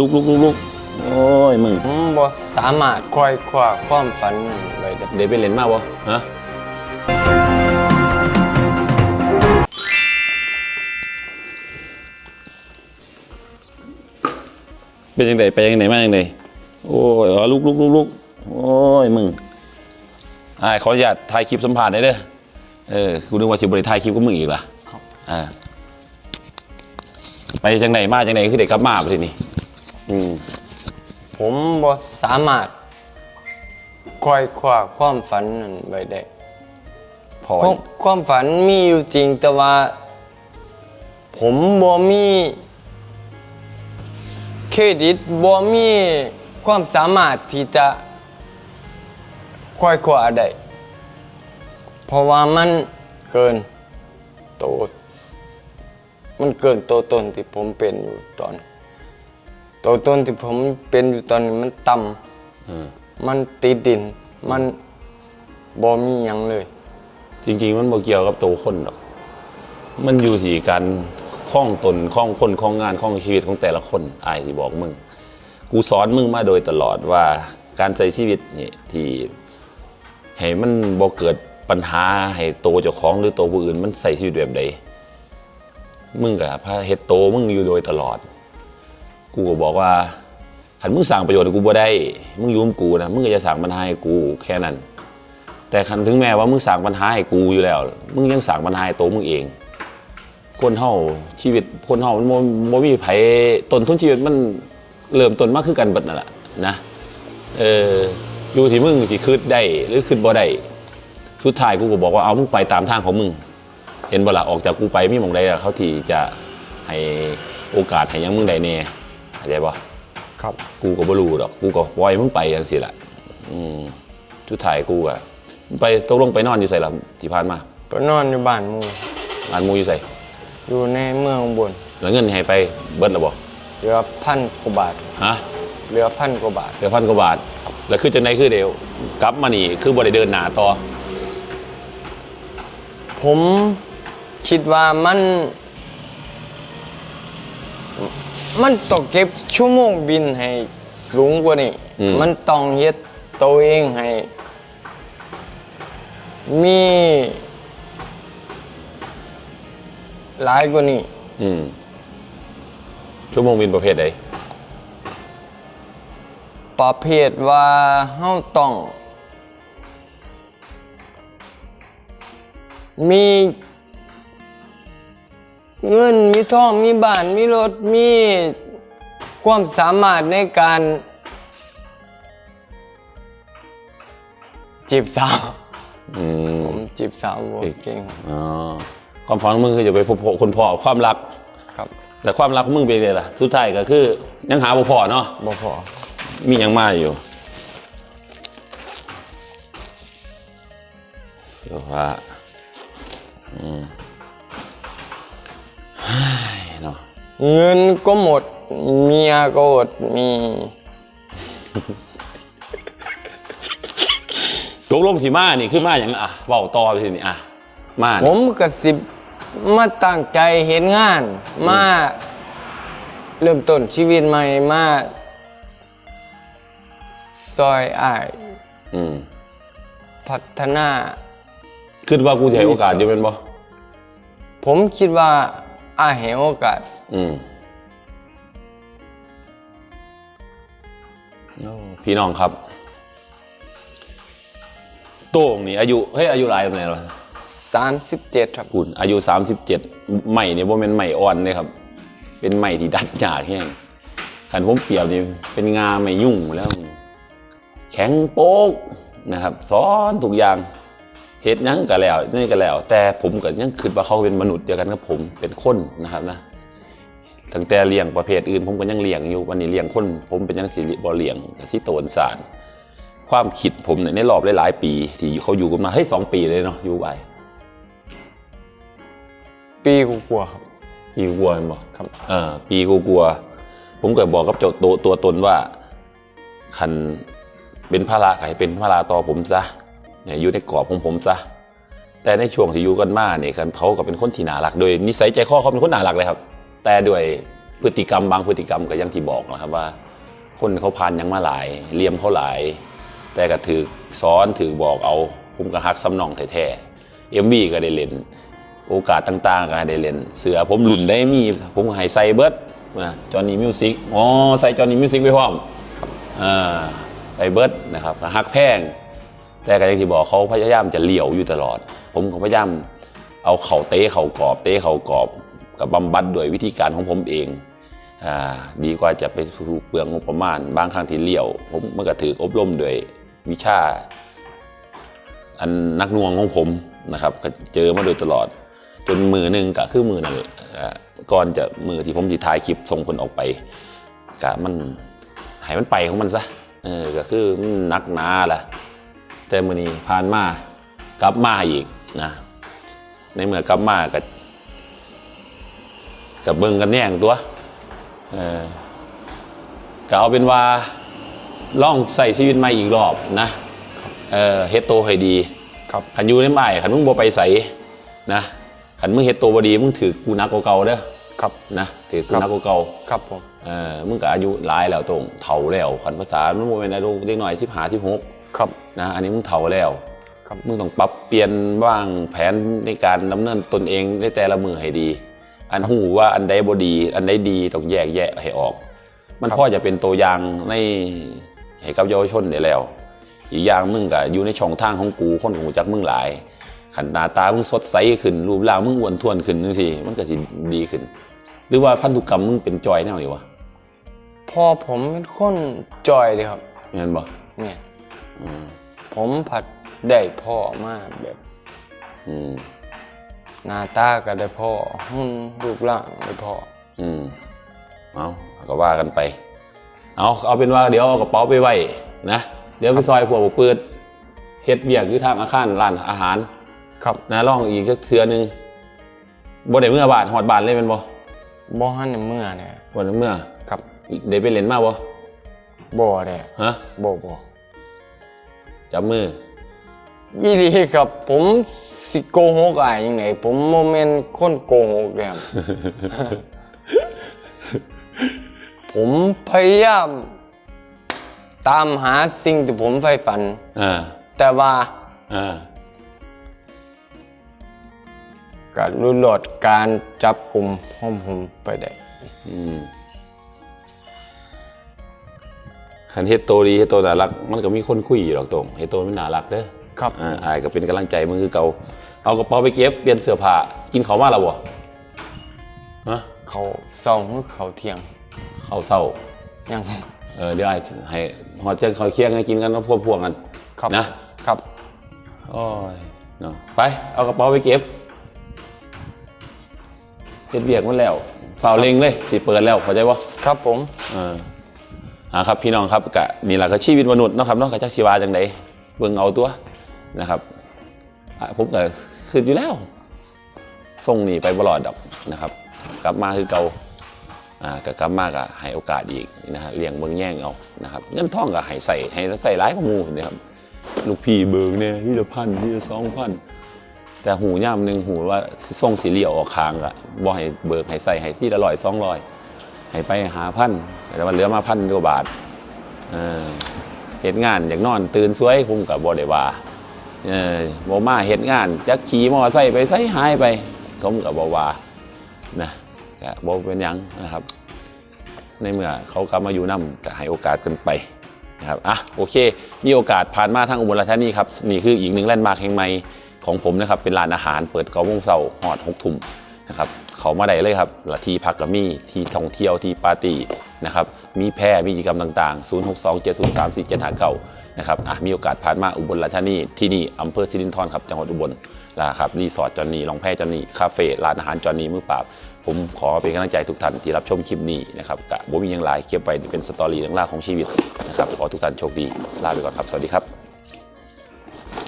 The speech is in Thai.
ลุกลุกลุกลุกโอ้ยมึงผมบ่สามารถคอยคว้าความฝันนั้นไว้ได้เดี๋ยวไปเล่นมากวะฮะเป็นยังไงไปยังไงมายังไงโอ้ยอ๋อลุกลุกลุกลุกโอ้ยมึงอ่าขออนุญาตถ่ายคลิปสัมภาษณ์หน่อยเด้อเออกูนึกว่าสิบริถ่ายคลิปกับมึงอีกล่ะอ่าไปจังไหนมาจังไหนคือเด็กกลับมาไปทีนี้ อืมผมบ่สามารถคอยคว้าความฝันนั้นไว้ได้พอความความฝันมีอยู่จริงแต่ว่า ผมบ่มีเครดิตบ่มีความสามารถที่จะคอยคว้าได้เพราะว่ามันเกินโตวมันเกินตัวตนที่ผมเป็นอยู่ตอน ตัวตนที่ผมเป็นอยู่ตอนนี้มันต่ำมันติดดิน มันบ่มีหยังเลย จริง ๆ มันบ่เกี่ยวกับตัวคนหรอก มันอยู่ที่การคล้องตนคล้องคนคล้องงานคล้องชีวิตของแต่ละคนอายที่บอกมึง กูสอนมึงมาโดยตลอดว่าการใช้ชีวิตนี่ที่ให้มันบ่เกิดปัญหาให้โตวเจ้าของหรือโตวผู้อื่น มันใส่ชีวิตแบบใดมึงก็พาเฮ็ดโตวมึงอยู่โดยตลอด กูก็บอกว่าหันมึงสั่งประโยชน์ให้กูบ่ได้ มึงยุ่มกูนะมึงก็จะสั่งปัญหาให้กูแค่นั้น แต่คันถึงแม้ว่ามึงสั่งปัญหาให้กูอยู่แล้ว มึงยังสั่งปัญหาให้ตัวมึงเอง คนเฮาชีวิตคนเฮามันบ่มีไผต้นทุนชีวิตมันเริ่มต้นมาคือกันบิดนั่นแหละนะเอออยู่ที่มึงสิคืดได้หรือคืดบ่ได้สุดท้ายกูก็บอกว่าเอามึงไปตามทางของมึง เห็นบ่ละออกจากกูไปมีหม่องใดเขาที่จะให้โอกาสให้ยังมึงได้แน่ เข้าใจบ่ครับกูก็บ่รู้ดอก กูก็ปล่อยมึงไปจังซี่ล่ะอืมสุดท้ายกูก็ไปตกลงไปนอนอยู่ไสล่ะที่ผ่านมาก็นอนอยู่บ้านหมู่งานหมูอยู่ไสอยู่ในเมืองอุบนแล้วเงินให้ไปเบิดแล้วบ่เหลือพันกว่าบาทฮะเหลือพันกว่าบาท เหลือพันกว่าบาท แล้วคือจังไดคือเดียวกลับมานี่คือบ่ได้เดินหน้าต่อผมคิดว่ามัน มันต้องเก็บชั่วโมงบินให้สูงกว่านี้มันต้องเฮ็ดตัวเองให้ มีหลายกว่านี้อืมชั่วโมงบินประเภทใดประเภทว่าเฮาต้อง มี เงินมีทองมีบ้านมีรถมีความสามารถในการ จีบสาว อืมผมจีบสาวบ่เก่งอ๋อความฝันของมึงคือจะไปพบคนพ่อความรัก ครับแต่ความรักของมึงเป็นไงล่ะ สุดท้ายก็คือ ยังหาบ่พอเนาะบ่พอมีหยังมาอยู่เดี๋ยวว่าอืม เฮ้ยเนาะเงินก็หมด เมียก็อดมีตกลงที่มานี่คือมาอย่างอะเว้าต่อไปทีนี่อะมาผนี่มกระสิบมาตั้งใจเห็นงาน มาเริ่มต้นชีวิตใหม่มาซอยอ้ายอืมพัฒนา คิดว่ากูจะให้โอกาสอยู่เป็นบ่ผมคิดว่า อ้ายให้โอกาส อืมโอ้พี่น้องครับ โต้งนี่อายุเฮ้ยอายุหลายปานไหนแล้ว37 ครับ คุณอายุ 37ใหม่เนี่ยว่าเป็นใหม่อ่อนเลยครับ เป็นใหม่ที่ดัดยากแห้งขันผมเปรียบนี่เป็นงาไม่ยุ่งแล้ว แข็งโป๊กนะครับสอนทุกอย่าง เหตุยังก็แล้วนี่ก็แล้ว แต่ผมก็ยังคิดว่าเขาเป็นมนุษย์เดียวกันกับผมเป็นคนนะครับนะตั้งแต่เลี้ยงประเภทอื่น ผมก็ยังเลี้ยงอยู่วันนี้เลี้ยงคน ผมเป็นยังสิบ่เลี้ยงก็สิโตนสารความคิดผมเนี่ยในรอบหลายๆปีที่เขาอยู่กันมาเฮ้ยสองปีเลยเนาะอยู่ไปปีกูกลัวาๆครับปีกลัวแมันบอกครับเออปีกูกลัว ผมก็บอกกับเจ้าตัวตัวตนว่าคันเป็นภาระก็ให้เป็นภาระต่อผมซะ อย่าอยู่ในกรอบของผมซะแต่ในช่วงที่อยู่กันมาเนี่ยกันเขาก็เป็นคนที่น่ารักโดยนิสัยใจคอเขาเป็นคนน่ารักเลยครับ แต่ด้วยพฤติกรรมบางพฤติกรรมก็ยังที่บอกนะครับว่า คนเขาผ่านยังมาหลายเลียมเขาหลาย แต่ก็ถือสอนถือบอกเอาผมก็ฮักซ้ำนองแท้ๆเอ็มวีก็ได้เล่นโอกาสต่างๆก็ได้เล่นเสือผมหลุนได้มีผมห้ใส่เบิร์ดนะจอห์นนี่มิวสิกอ๋อใส่จอห์นนี่มิวสิกไปพร้อมอ่าไปเบิร์ดนะครับก็ฮักแพง แต่ก็อย่างที่บอกเขาพยายามจะเลี้ยวอยู่ตลอด ผมก็พยายามเอาเข่าเตะเข่ากรอบ เตะเข่ากรอบกับบำบัดด้วยวิธีการของผมเองอดีกว่าจะไปสู่เปลืองงบประมาณ บางครั้งที่เลี้ยว ผมมันก็ถืออบรมด้วยวิชา อันนักนวงของผมนะครับก็เจอมาโดยตลอด จนมือหนึ่งก็คือมือนั่นเอ่อก่อนจะมือที่ผมจะถ่ายคลิปส่งคนออกไปกะมันให้มันไปของมันซะเออก็คือมันนักหนาแหละ แต่มือนี้ผ่านมากลับมาอีกนะ ในเมื่อกลับมาก็กับเบิ่งกันแย่งตัวเออก็เอาเป็นว่าล่องใส่ชีวิตใหม่อีกรอบนะเออเฮ็ดโตให้ดีครับขันอยู่ในบ่ายขันมึงบ่ไปใส่นะขันมึงเฮ็ดโตบ่ดีมึงถือกูนักกว่าเก่าเด้อครับนะถือกูนักกว่าเก่าครับผมเออมึงก็อายุหลายแล้วตรงเฒ่าแล้วขันภาษามันบ่แม่นอายุเด็กน้อย15 16 ครับ นะอันนี้มึงเฒ่าแล้วครับมึงต้องปรับเปลี่ยนบ้างแผนในการดำเนินตนเองในแต่ละมือให้ดี อันหูว่าอันใดบ่ดี อันใดดีต้องแยกแยะให้ออก มันครับพอจะเป็นตัวอย่างในให้กับเยาวชนได้แล้ว อีกอย่างมึงก็อยู่ในช่องทางของกูคนของกูจักมึงหลายขันหน้าตามึงสดใสขึ้น รูปร่างมึงอ้วนท้วนขึ้นจังซี่มันก็สิดีขึ้น หรือว่าพันธุกรรมมึงเป็นจอยแนวนี้วะพ่อผมเป็นคนจอยเลยครับแม่นบ่เนี่ย ผมผัดได้พ่อมากแบบอืมหน้าตาก็ได้พ่อหุ่นรูปร่างได้พ่ออืมเอาก็ว่ากันไป เอาเอาเป็นว่าเดี๋ยวเอากระเป๋าไปไว้นะเดี๋ยวไปซอยพวกบกปืดเฮ็ดเบียกอยู่ทางอาคารร้านอาหาร ครับนะลองอีกสักเทือหนึงบ่ได้เมื่อบาทหอดบาทเลยแมันบ่บ่ฮันในเมื่อเนี่ยบ่ได้เมื่อครับได้ไปเล่นมาบ่บ่เนี่ยฮะบ่บ่ จับมือยี่ดีครับ ผมสิโกหกอายยังไงผมโมเมนคนโกหกเลยครับ ผมพยายาม ตามหาสิ่งที่ผมใฝ่ฝัน อ่าแต่ว่าอ่าการรุนโหลดการจับกลุ่มของผมไปได้ อืม คันเฮ็ดโตดีเฮ็ดโตน่ารัก มันก็มีคนคุยอยู่หรอกตรงเฮ็ดโตมันน่ารักเด้อครับอ่าอายก็เป็นกำลังใจมึงคือเก่าเอากระเป๋าไปเก็บเปลี่ยนเสื้อผ้ากินข้าวมาแล้วบ่ฮะเขาเศร้าหรือเขาเที่ยงข้าวเศร้ายัง เออเดี๋ยวไอ้ให้หอดเจนข้าวเคียงให้กินกันแล้วพวกพวกกันครับ นะครับ โอ้ยเนาะไปเอากระเป๋าไปเก็บเฮ็ดเบียกมันแล้วเฝ้าเล็งเลยสิเปิดแล้วเข้าใจบ่ครับผม เออ อ่าครับพี่น้องครับกะนี่แหละก็ชีวิตมนุษย์นะครับนากจักชีวาจังไดเบิ่งเอาตัวนะครับผมก็คืออยู่แล้วส่งหนีไปบลอดดอกนะครับ กลับมาคือเก่าอ่าก็กลับมาก็ให้โอกาสอีกนะฮะเลี้ยงเบิ่งแย่งเอานะครับเงินทองก็ให้ใส่ให้ใส่ร้ายกว่าหมู่นะครับลูกพี่เบิกเนี่ยที่ละพันที่ละสองพันแต่หูย่ามหนึ่งหูว่าส่งสีเหลี่ยวออกคางอะบ่ให้เบิกให้ใส่ให้ที่ละร้อยสองร้อย ให้ไปหาพันแต่ว่าเหลือมาพันกว่าบาทเหตุงานอยากนอนตื่นสวยผมกับบอด้ว่าเออบ่มาเหตุงานจักขี่มอไซค์ไปไซหายไปผมกับบอว่านะก็บ่เป็นยังนะครับ ในเมื่อเขากลับมาอยู่นำก็ให้โอกาสกันไปนะครับอะโอเค มีโอกาสผ่านมาทางอุบลราชธานีครับนี่คืออีกหนึ่งแลนด์มาร์คแห่งใหม่ของผมนะครับเป็นร้านอาหารเปิดเก้าโมงเช้าหอดหกทุ่มนะครับ เขามาได้เลยครับละที่พักก็มีที่ท่องเที่ยวที่ปาร์ตี้นะครับมีแพร่มีกิจกรรมต่างๆ 0 6 2 7 0 3 4 7 5 9นะครับอะมีโอกาสผ่านมาอุบลราชธานีที่นี่อำเภอสิรินธรครับจังหวัดอุบลนะครับรีสอร์ทจอนนี่ลองแพจอนนี่คาเฟ่ร้านอาหารจอนนี่มือปราบ ผมขอเป็นกำลังใจทุกท่านที่รับชมคลิปนี้นะครับกะบ่มีหยังหลายเก็บไว้เป็นสตอรี่เรื่องราวของชีวิตนะครับขอทุกท่านโชคดีลาไปก่อนครับสวัสดีครับ